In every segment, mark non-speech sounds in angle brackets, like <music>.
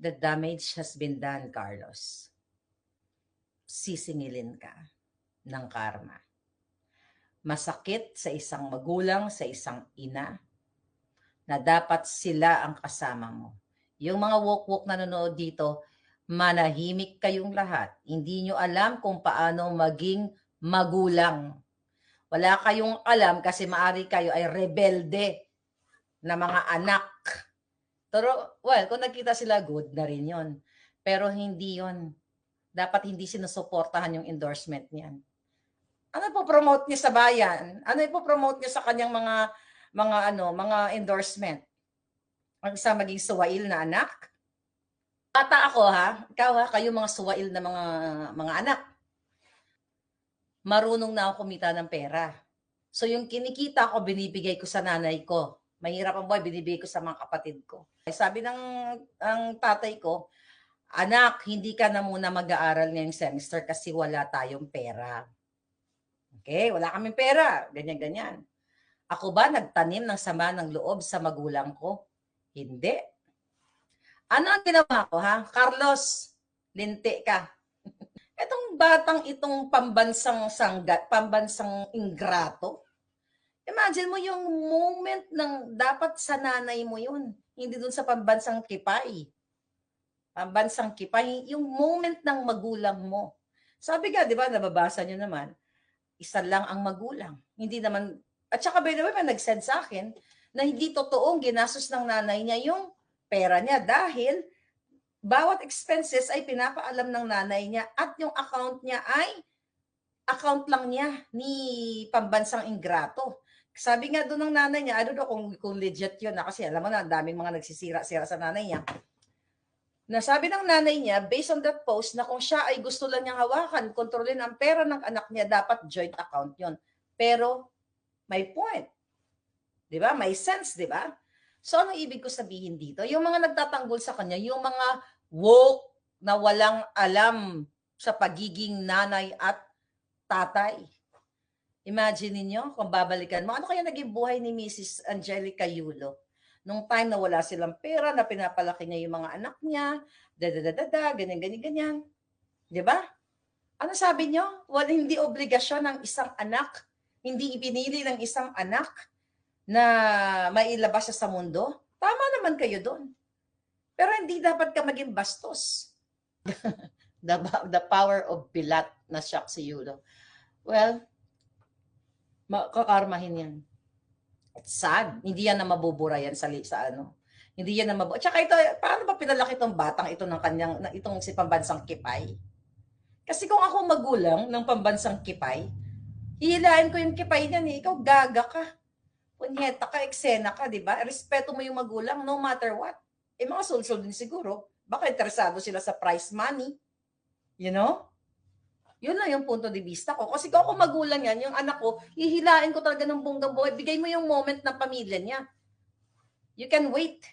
the damage has been done, Carlos. Sisingilin ka ng karma. Masakit sa isang magulang, sa isang ina, na dapat sila ang kasama mo. Yung mga wok-wok na nanonood dito, manahimik kayong lahat. Hindi nyo alam kung paano maging magulang. Wala kayong alam kasi maari kayo ay rebelde na mga anak. Pero, well, kung nakita sila, good na rin yon. Pero hindi yon. Dapat hindi sinusuportahan yung endorsement niyan. Ano po promote niya sa bayan? Ano po promote niya sa kanyang mga mga ano, mga endorsement? Ang isa maging suwail na anak? Bata ako ha, ikaw ha, kayo mga suwail na mga mga anak. Marunong na ako kumita ng pera. So yung kinikita ko, binibigay ko sa nanay ko. Mahirap ang buhay, binibigay ko sa mga kapatid ko. Sabi ng ang tatay ko, anak, hindi ka na muna mag-aaral ngayong semester kasi wala tayong pera. Okay, wala kaming pera. Ganyan-ganyan. Ako ba nagtanim ng sama ng loob sa magulang ko? Hindi. Ano ang ginawa ko ha? Carlos, linti ka. <laughs> Itong batang itong pambansang sanggat, pambansang ingrato. Imagine mo yung moment ng dapat sa nanay mo yun. Hindi dun sa pambansang kipay. Pambansang kipay, yung moment ng magulang mo. Sabi nga, di ba, nababasa nyo naman, isa lang ang magulang. Hindi naman, at saka by the way, nag-send sa akin na hindi totoong ginastos ng nanay niya yung pera niya dahil bawat expenses ay pinapaalam ng nanay niya at yung account niya ay account lang niya ni pambansang ingrato. Sabi nga doon ng nanay niya, don't know kung, kung legit yun na kasi alam mo na, daming mga nagsisira-sira sa nanay niya. Nasabi ng nanay niya, based on that post, na kung siya ay gusto lang niyang hawakan, kontrolin ang pera ng anak niya, dapat joint account yon. Pero, may point. Di ba? May sense, di ba? So, ano ibig ko sabihin dito? Yung mga nagtatanggol sa kanya, yung mga woke na walang alam sa pagiging nanay at tatay. Imagine niyo kung babalikan mo, ano kaya naging buhay ni Mrs. Angelica Yulo? Nung time na wala silang pera, na pinapalaki niya yung mga anak niya, da-da-da-da, ganyan, ganyan, ganyan. Di ba? Ano sabi niyo? Wala hindi obligasyon ng isang anak, hindi ipinili ng isang anak na mailabas siya sa mundo. Tama naman kayo doon. Pero hindi dapat ka maging bastos. <laughs> the, the power of bilat na shock si Yulo. Well, kakarmahin yan. It's sad. Hindi yan na mabubura yan sa, sa ano. Hindi yan na mabubura. Tsaka ito, paano ba pinalaki itong batang ito ng kanyang, itong si pambansang kipay? Kasi kung ako magulang ng pambansang kipay, hihilain ko yung kipay niyan eh. Ikaw gaga ka. Punyeta ka, eksena ka, di ba? Respeto mo yung magulang no matter what. Eh mga sulsul din siguro. Baka interesado sila sa prize money. You know? Yun lang yung punto de vista ko. Kasi kung ako magulang yan, yung anak ko, hihilain ko talaga ng bonggang buhay. Bigay mo yung moment ng pamilya niya. You can wait.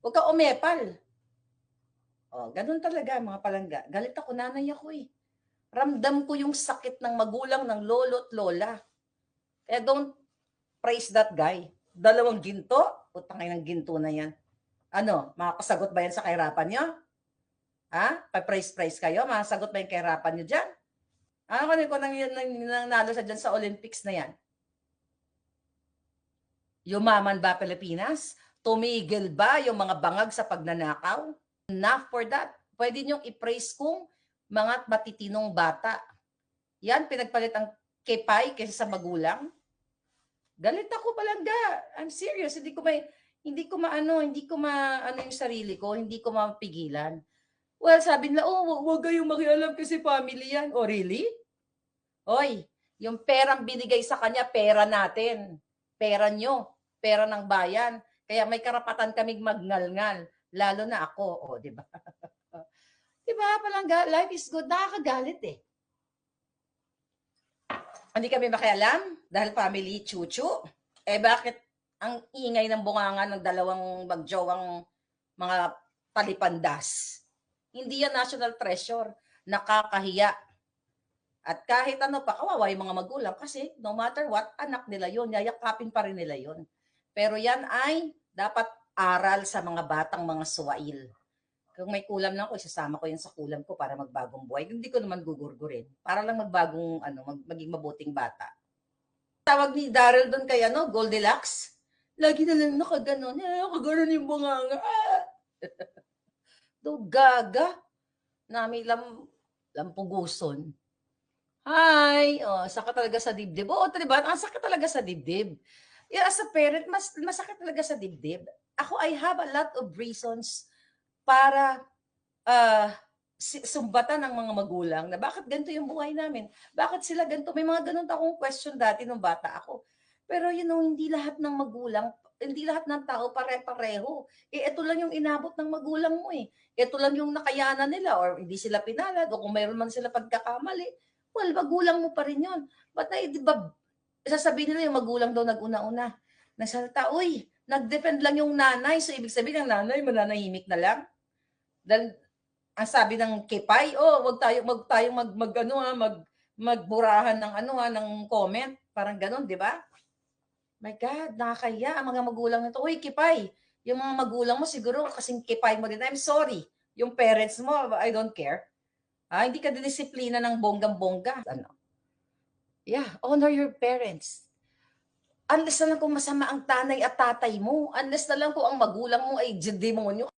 Huwag ka umepal. Oh, ganun talaga mga palangga. Galit ako, nanay ako eh. Ramdam ko yung sakit ng magulang ng lolo at lola. Kaya don't praise that guy. Dalawang ginto, utang ng ginto na yan. Ano, makakasagot ba yan sa kahirapan niyo? Ha? Pa-praise-praise kayo? Masagot ba yung kahirapan nyo dyan? Ano ko nang, nang, nang nalo sa dyan sa Olympics na yan? Yumaman ba Pilipinas? Tumigil ba yung mga bangag sa pagnanakaw? Enough for that. Pwede niyong i-praise kung mga matitinong bata. Yan, pinagpalit ang kepay kaysa sa magulang. Galit ako palangga. I'm serious. Hindi ko may hindi ko maano, hindi ko maano yung sarili ko, hindi ko mapigilan. Well, sabi nila, oh, wag kayong makialam kasi family yan. Oh, really? Oy, yung perang binigay sa kanya, pera natin. Pera nyo. Pera ng bayan. Kaya may karapatan kaming magngalngal. Lalo na ako. Oh, di ba? <laughs> di ba? Palangga, life is good. Nakakagalit eh. Hindi kami makialam dahil family chuchu. Eh bakit ang ingay ng bunganga ng dalawang magjowang mga talipandas? Hindi yan national treasure. Nakakahiya. At kahit ano pa, kawawa yung mga magulang kasi no matter what, anak nila yon yayakapin pa rin nila yon Pero yan ay dapat aral sa mga batang mga suwail. Kung may kulam lang ako, isasama ko yan sa kulam ko para magbagong buhay. Hindi ko naman gugurgurin. Para lang magbagong, ano, mag, maging mabuting bata. Tawag ni Daryl doon kay, ano, Goldilocks. Lagi na lang nakaganon. Eh, nakaganon yung bunganga. Ah! <laughs> Do gaga. Nami lam, lampuguson. Hi! Oh, sakit talaga sa dibdib. Oo, diba? Ang sakit talaga sa dibdib. Yeah, as a parent, mas masakit talaga sa dibdib. Ako, I have a lot of reasons para si- sumbatan ng mga magulang na bakit ganito yung buhay namin? Bakit sila ganito? May mga ganun akong question dati nung bata ako. Pero you know, hindi lahat ng magulang, hindi lahat ng tao pare-pareho. Eh, ito lang yung inabot ng magulang mo eh. Ito lang yung nakayanan nila or hindi sila pinalad o kung mayroon man sila pagkakamali, well, magulang mo pa rin yun. But na, di ba, sasabihin nila yung magulang daw nag-una-una. Nagsalita, uy, nag-defend lang yung nanay. So, ibig sabihin ng nanay, mananahimik na lang. Dahil, ang sabi ng kipay, oh, wag tayo, wag tayong mag, mag, ano, ha, mag, magburahan ng ano ha, ng comment. Parang ganun, di ba? My God, nakakaya ang mga magulang nito. Uy, kipay, yung mga magulang mo siguro kasing kipay mo din. I'm sorry. Yung parents mo, I don't care. Ah, hindi ka dinisiplina ng bonggang-bongga. Ano? Yeah, honor your parents. Unless na lang kung masama ang tanay at tatay mo. Unless na lang kung ang magulang mo ay demonyo